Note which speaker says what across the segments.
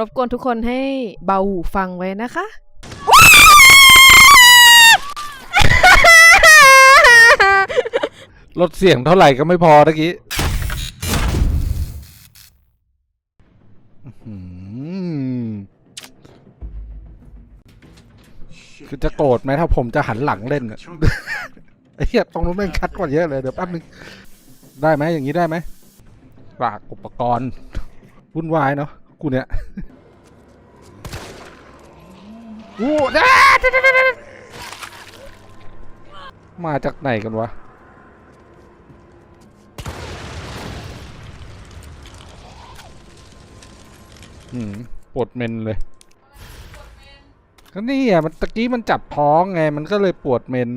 Speaker 1: รบกวนทุกคนให้เบาหูฟังไว้นะคะ
Speaker 2: ลดเสียงเท่าไหร่ก็ไม่พอตะกี้อื้อหือคือจะโกรธไหมถ้าผมจะหันหลังเล่นอะ ไอ้เหี้ยตรงนู้นแม่งชัดกว่าเยอะเลย เดี๋ยวแป๊บนึง ได้ไหมอย่างนี้ได้ไหมปากอุปกรณ์วุ่นวายเนาะ กูเนี่ยโอ้ดาดาดาดาดามาจากไหนกันวะอืมปวดเมนเลยก็นี่อะมันตะกี้มันจับท้องไง มันก็เลยปวดเมน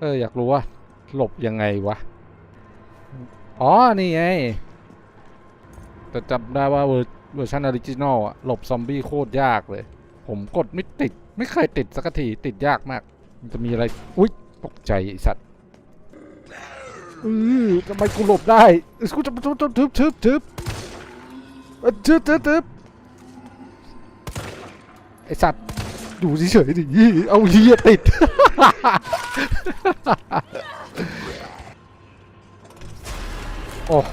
Speaker 2: เอออยากรู้ว่าหลบยังไงวะ อ๋อ นี่ไง แต่จำได้ว่าเวอร์เวอร์ชันออริจินอลอะหลบซอมบี้โคตรยากเลย ผมกดไม่ติด ไม่เคยติดสักที ติดยากมาก มันจะมีอะไร อุ๊ย ตกใจไอสัตว์อือทำไมกูหลบได้เอ้ยกูจะทึบทึบทึบทึบทึบทึบทึบไอสัตว์ดูเฉยๆดิเอาเฮียติด โอ้โห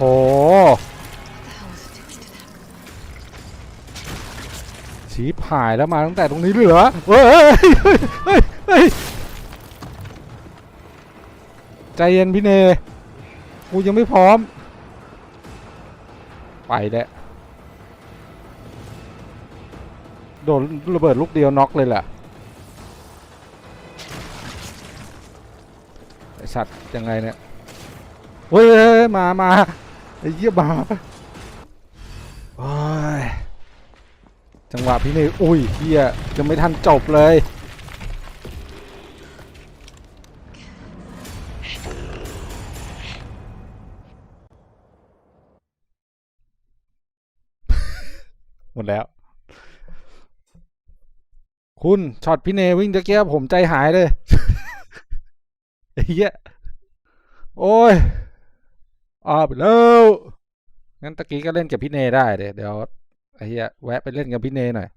Speaker 2: ชีพหายแล้วมาตั้งแต่ตรงนี้เลยเหรอเฮ้ยเฮ้ยเฮ้ยเฮ้ยเฮ้ยใจเย็นพี่เนกูยังไม่พร้อม ไปแล้วโดนระเบิดลูกเดียวน็อกเลยแหละไอสัตว์ยังไงเนี่ย เฮ้ยมามาไอ้เหี้ยมาโอ้ยจังหวะพี่เนยอุ้ยเหี้ยยังไม่ทันจบเลยหมดแล้ว คุณช็อตพี่เนวิ่งตะเกียบผมใจหายเลยไอ้เหี้ยโอ้ย ออกไปแล้วงั้นตะกี้ก็เล่นกับพี่เนได้เดี๋ยวเดี๋ยวไอ้เหี้ยแวะไปเล่นกับพี่เนหน่อย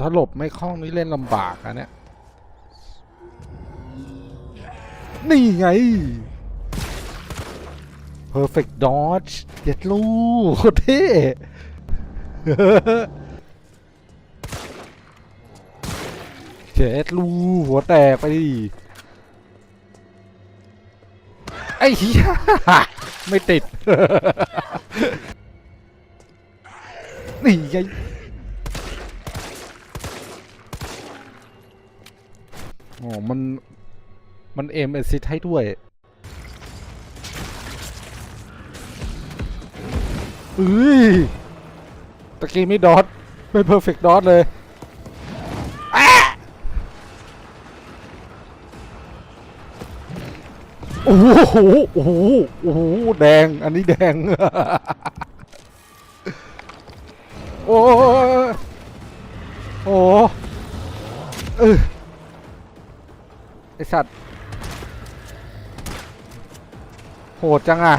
Speaker 2: ถ้าหลบไม่คล่องนี่เล่นลำบากอะเนี่ยนี่ไง perfect dodge เด็ดลูกโคตรเท่เจ็ดลูหัวแตกไปดิไอ้เหี้ย ไม่ติด นี่ไงอ๋อมัน มันเอมเอซิตให้ด้วยเอ้ยตะกี้ไม่ดอทไม่เพอร์เฟกต์ดอทเลย โอ้โหโอ้โหโอ้โหแดง อันนี้แดง โอ้โอ้เออไอสัตว์ โหดจังอะ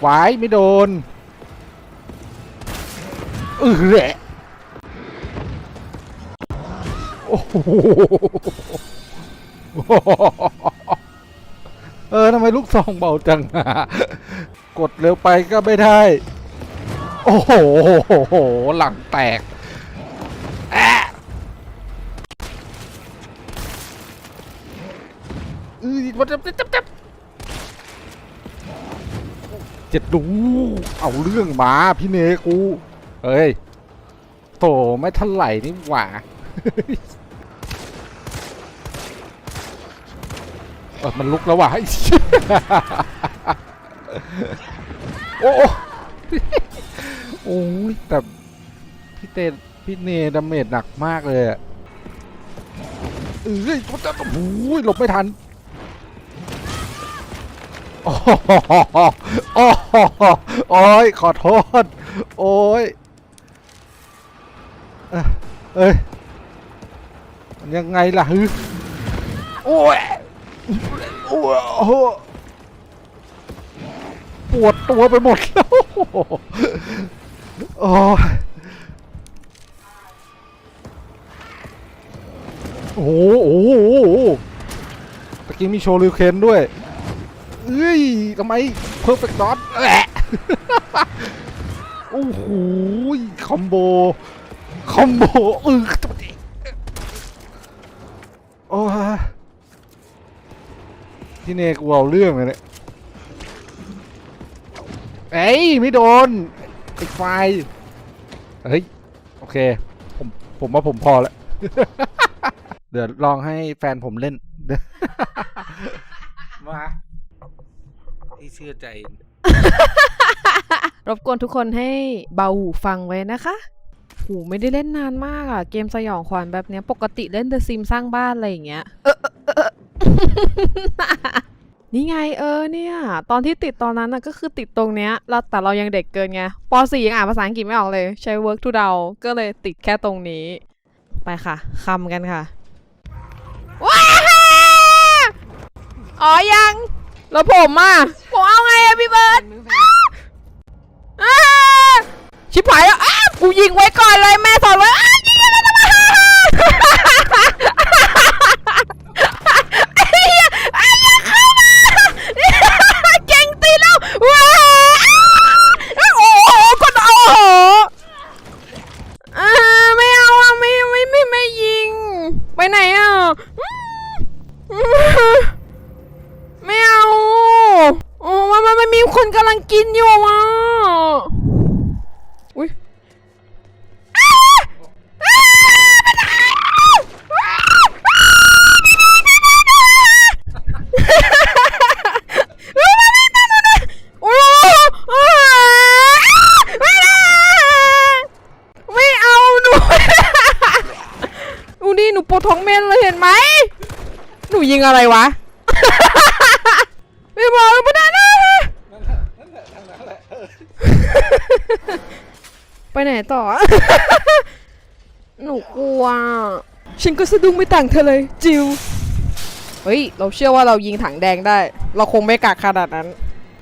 Speaker 2: หวายไม่โดนเออแหละโอ้โห เออทำไมลูกซองเบาจังอะกดเร็วไปก็ไม่ได้ โอ้โห หลังแตกอะเออมันจะจับจับเจ็ดดู เอาเรื่องมาพี่เนกูเฮ้ยโตไม่ท่าไหร่นี่หว่า เออมันลุกแล้วว่ะไอ้โอ้โอ้โอ้ยแต่พี่เตพี่เนดาเมจหนักมากเลยอะเอ้ยเขาจะโอ้ยหลบไม่ทันโอ้โหโอ้โหโอ้ยขอโทษโอ้ยเอ้ยเอ้ยมันยังไงล่ะฮึโอ้ย โอ้โหปวดตัวไปหมดแล้วโอ้โอ้โหโอ้โหตะกี้มีโชว์ลิวเคนด้วย เอ้ยทำไมเพอร์เฟกต์ดอทแหละโอ้โหคอมโบ คอมโบเออตัวนี้โอ้ย ที่เนกูเอาเรื่องเลยเนี่ยเอ้ยไม่โดนไอ้ไฟเฮ้ยโอเค ผมผมว่าผมพอแล้วเดี๋ยวลองให้แฟนผมเล่น มาที่เชื่อใจ
Speaker 1: รบกวนทุกคนให้เบาหูฟังไว้นะคะหูไม่ได้เล่นนานมากอะเกมสยองขวัญแบบเนี้ย ปกติเล่น The Sims สร้างบ้านอะไรอย่างเงี้ย เออเออเออนี่ไงเออเนี่ย ตอนที่ติดตอนนั้นน่ะก็คือติดตรงเนี้ยแล้วแต่เรายังเด็กเกินไงป .4 ยังอ่านภาษาอังกฤษไม่ออกเลย ใช้ work to เดาก็เลยติดแค่ตรงนี้ ไปค่ะคำกันค่ะว้าอ๋อยัง แล้วผมอะผมเอาไงอะพี่เบิร์ดอ้าชิบหายแล้วอ้ากูยิงไว้ก่อนเลยแม่สอนไว้อ้ายิงอะไรทำไมไอ้เหี้ยไอ้เหี้ยเข้ามาเก่งตีแล้วว้าโอ้โหกดโอ้โหอ่าไม่เอาอะไม่ไม่ไม่ไม่ยิง ไปไหนอะอืมไม่เอาโอ้มันมันมันมี คนกำลังกินอยู่อะอุ้ยอ้าอ้ามันอ้าอ้าเฮ้ยมาไม่มาไม่โอ้โอ้ไม่ได้ไม่เอาหนูดูดิหนูปวดท้องเมนเลยเห็นไหม หนูยิงอะไรวะ ไม่บอก ไม่ได้นะไปไหนต่อ หนูกลัว ฉันก็สะดุ้งไม่ต่างเธอเลย จิว เฮ้ย เราเชื่อว่าเรายิงถังแดงได้ เราคงไม่กักขนาดนั้น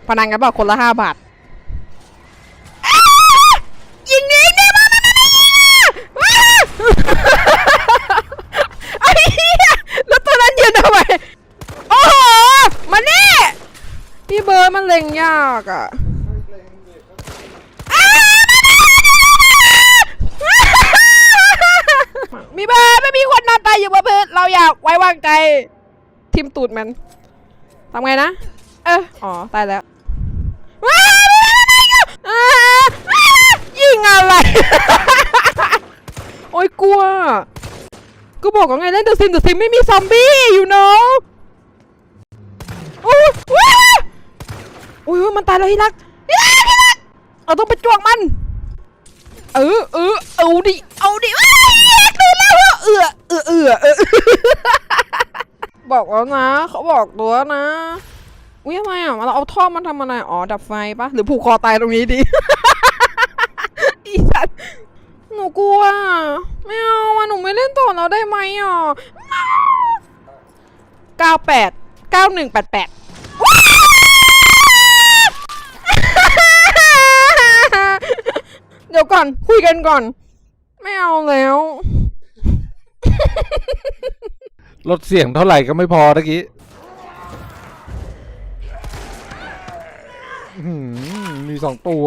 Speaker 1: พนันกันเปล่าคนละห้าบาทอ้ายิงนี้ได้บ้างไอ้เหี้ยแล้วตัวนั้นยืนทำไมโอ้โห มานี่พี่เบิร์ดมันเล็งยากอะ ม่มีคนตายอยู่บนพื้นเราอยากไว้วางใจทิมตูดมันทำไงนะ เอออ๋อ ตายแล้วว้าวยิงอะไร โอ้ยกลัวก็บอกว่าไงเล่นเดอะซิมเดอะซิมไม่มีซอมบี้อยู่เนาะโอ้ยว้าวโอ้ยมันตายแล้วที่รักที่รักที่รักเราต้องไปจวกมัน เออเออเอาดิ เอาดิว้ายแยกดูแล้วเออ เออเออเออบอกแล้วนะ เขาบอกตัวนะอุ้ยทำไมอะเราเอาท่อมันทำอะไรอ๋อดับไฟปะหรือผูกคอตายตรงนี้ดีอีสัตว์หนูกลัวไม่เอาอะหนูไม่เล่นต่อแล้วได้ไหมอะเก้าแปดเก้าหนึ่งแปดแปดเดี๋ยวก่อนคุยกันก่อน ไม่เอาแล้ว
Speaker 2: ลดเสียงเท่าไหร่ก็ไม่พอตะกี้มีสองตัว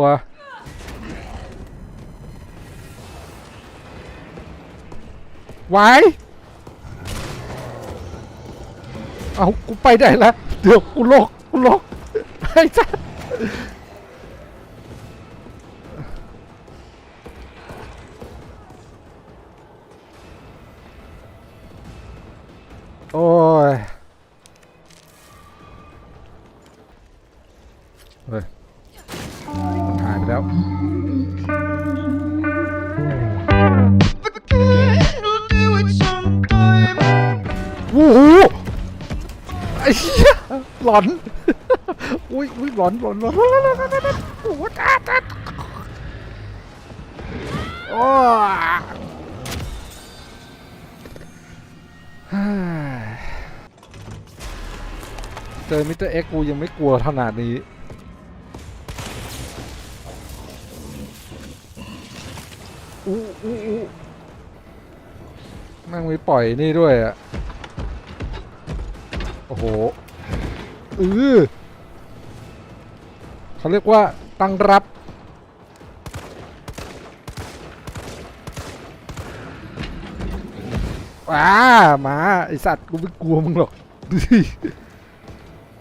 Speaker 2: ไว้เอากูไปได้แล้วเดี๋ยวกูโลกกูโลกไอ้จ้า โอ้ยเฮ้ยมันหายไปแล้วโอ้โหไอ้เหี้ยหลอน อุ้ยอุ้ยหลอนหลอนหลอนหลอนหลอนหลอนหลอนโอ้โหตาตาโอ้ย จอมิสเตอร์เอ็กกูยังไม่กลัวขนาดนี้ อู้อู้อู้แม่งมีปล่อยนี่ด้วยอะ โอ้โหอือเขาเรียกว่าตั้งรับ อ้ามา ไอสัตว์กูไม่กลัวมึงหรอก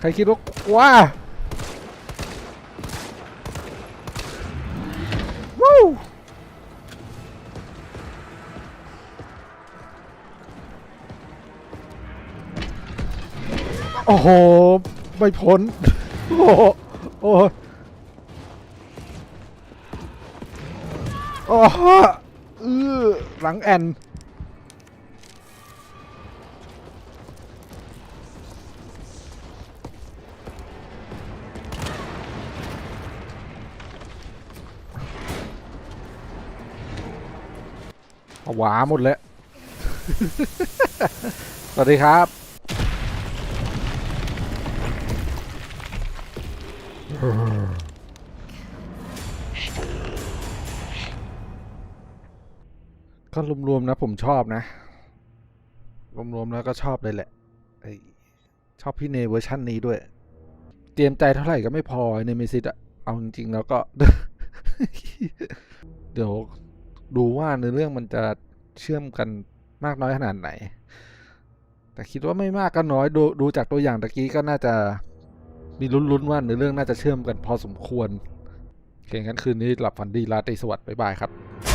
Speaker 2: ใครคิดว่าว้าวู้โอ้โห ไม่พ้น โอ้โหโอ้โหโอ้โหเออหลังแอน ผวาหมดแล้ว สวัสดีครับ ก็รวมๆนะผมชอบนะ รวมๆแล้วก็ชอบเลยแหละ ชอบพี่เนเวอร์ชั่นนี้ด้วย เตรียมใจเท่าไหร่ก็ไม่พอในเมซิตอะเอาจริงๆแล้วก็ เดี๋ยว ดูว่าในอเรื่องมันจะเชื่อมกันมากน้อยขนาดไหน แต่คิดว่าไม่มากก็น้อยดูดูจากตัวอย่างตะกี้ก็น่าจะมีลุ้นๆว่าในอเรื่องน่าจะเชื่อมกันพอสมควรเก่งกันคืนนี้หลับฝันดีราตรีสวัสดิ์บ๊ายบายครับ